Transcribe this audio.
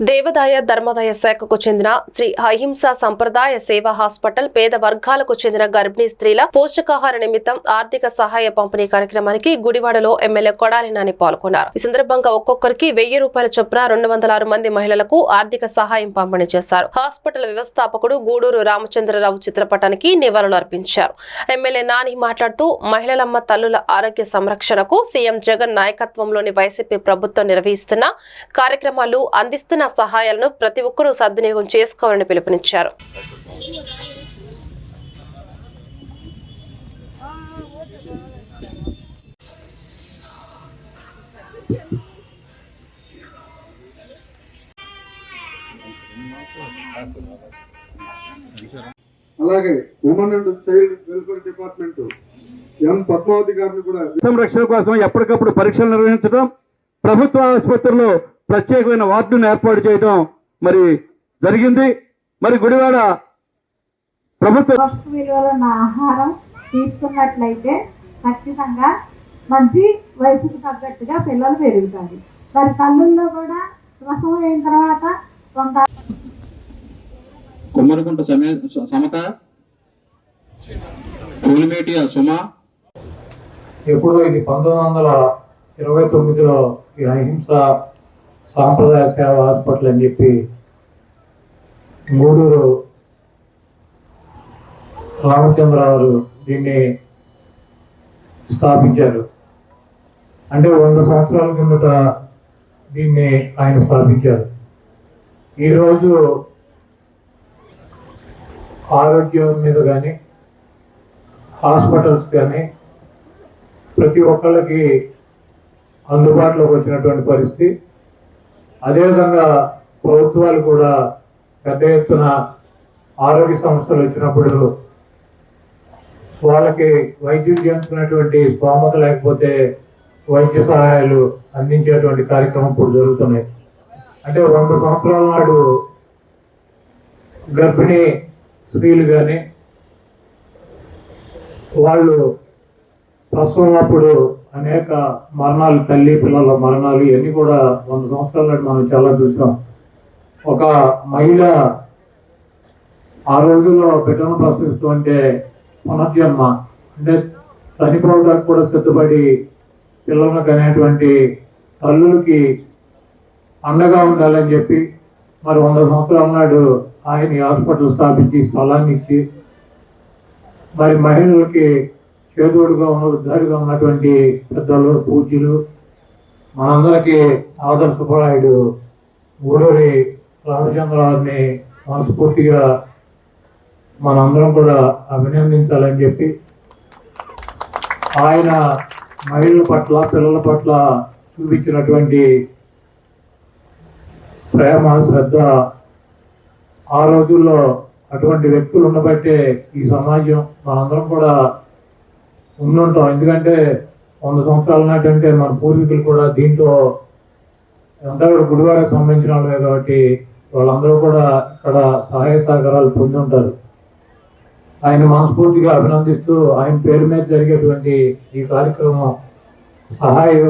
దేవదాయ ధర్మదాయ శాఖకు చెందిన శ్రీ అహింస సంప్రదాయ సేవా హాస్పిటల్ పేద వర్గాలకు చెందిన గర్భిణీ స్త్రీల పోషకాహార నిమిత్తం ఆర్థిక సహాయ పంపిణీ కార్యక్రమానికి గుడివాడలో ఎమ్మెల్యే కొడాలి నాని పాల్గొన్నారు. ఈ సందర్భంగా ఒక్కొక్కరికి వెయ్యి రూపాయల చొప్పున రెండు వందల ఆరు మంది మహిళలకు ఆర్థిక సహాయం పంపిణీ చేశారు. హాస్పిటల్ వ్యవస్థాపకుడు గూడూరు రామచంద్రరావు చిత్రపటానికి నివాళులు అర్పించారు. ఎమ్మెల్యే నాని మాట్లాడుతూ మహిళలమ్మ తల్లుల ఆరోగ్య సంరక్షణకు సీఎం జగన్ నాయకత్వంలోని వైసీపీ ప్రభుత్వం నిర్వహిస్తున్న కార్యక్రమాలు అందిస్తున్న సహాయాలను ప్రతి ఒక్కరూ సద్వినియోగం చేసుకోవాలని పిలుపునిచ్చారు. అలాగే women and child welfare department M Padmavathi గారిని కూడా సంరక్షణ కోసం ఎప్పటికప్పుడు పరీక్షలు నిర్వహించడం ప్రభుత్వ ఆసుపత్రిలో ప్రత్యేకమైన వార్డును ఏర్పాటు చేయడం మరి జరిగింది. మరి గుడివాడ ప్రభుత్వ విలువల ఆహారం తీసుకున్నట్లయితే ఖచ్చితంగా మంచి వయసుకు తగ్గట్టుగా పిల్లలు పెరుగుతారు. వారి కళ్ళల్లో కూడా ప్రసవం అయిన తర్వాత కొంత కుమ్మరికుంట సమే సమత కూలిమేటి సుమ. ఎప్పుడో ఇది పంతొమ్మిది వందల ఇరవై తొమ్మిదిలో ఈ అహింస సాంప్రదాయ సేవ హాస్పిటల్ అని చెప్పి గూడూరు రామచంద్రరావు దీన్ని స్థాపించారు. అంటే వంద సంవత్సరాల కిందట దీన్ని ఆయన స్థాపించారు. ఈరోజు ఆరోగ్యం మీద కానీ హాస్పిటల్స్ కానీ ప్రతి ఒక్కళ్ళకి అందుబాటులోకి వచ్చినటువంటి పరిస్థితి. అదేవిధంగా ప్రభుత్వాలు కూడా పెద్ద ఎత్తున ఆరోగ్య సమస్యలు వచ్చినప్పుడు వాళ్ళకి వైద్యం చేస్తున్నటువంటి స్తోమత లేకపోతే వైద్య సహాయాలు అందించేటువంటి కార్యక్రమం ఇప్పుడు జరుగుతున్నాయి. అంటే వంద సంవత్సరాల నాడు గర్భిణీ స్త్రీలు కానీ వాళ్ళు ప్రసవం అప్పుడు అనేక మరణాలు తల్లి పిల్లల మరణాలు ఇవన్నీ కూడా వంద సంవత్సరాల నాటి మనం చాలా చూసాం ఒక మహిళ ఆ రోజుల్లో బిడ్డను ప్రసవిస్తూ అంటే పునర్జన్మ అంటే చనిపోవడానికి కూడా సిద్ధపడి పిల్లలను కనేటువంటి తల్లులకి అండగా ఉండాలని చెప్పి మరి వంద సంవత్సరాల నాడు ఆయన హాస్పిటల్ స్థాపించి స్థలాన్ని ఇచ్చి మరి మహిళలకి చేదోడుగా ఉన్న ఉద్ధారిగా ఉన్నటువంటి పెద్దలు పూజ్యులు మనందరికీ ఆదర్శపరాయుడు గూడూరి రామచంద్రరావుని మనస్ఫూర్తిగా మనందరం కూడా అభినందించాలని చెప్పి ఆయన మహిళల పట్ల పిల్లల పట్ల చూపించినటువంటి ప్రేమ శ్రద్ధ ఆ రోజుల్లో అటువంటి వ్యక్తులు ఉండబట్టే ఈ సమాజం మనందరం కూడా ఉండుంటాం. ఎందుకంటే వంద సంవత్సరాల నాటంటే మన పూర్వీకులు కూడా దీంట్లో అంతా కూడా గుడివాడకు సంబంధించిన వాళ్ళే కాబట్టి వాళ్ళందరూ కూడా ఇక్కడ సహాయ సహకారాలు పొంది ఉంటారు ఆయన మనస్ఫూర్తిగా అభినందిస్తూ ఆయన పేరు మీద జరిగేటువంటి ఈ కార్యక్రమం సహాయం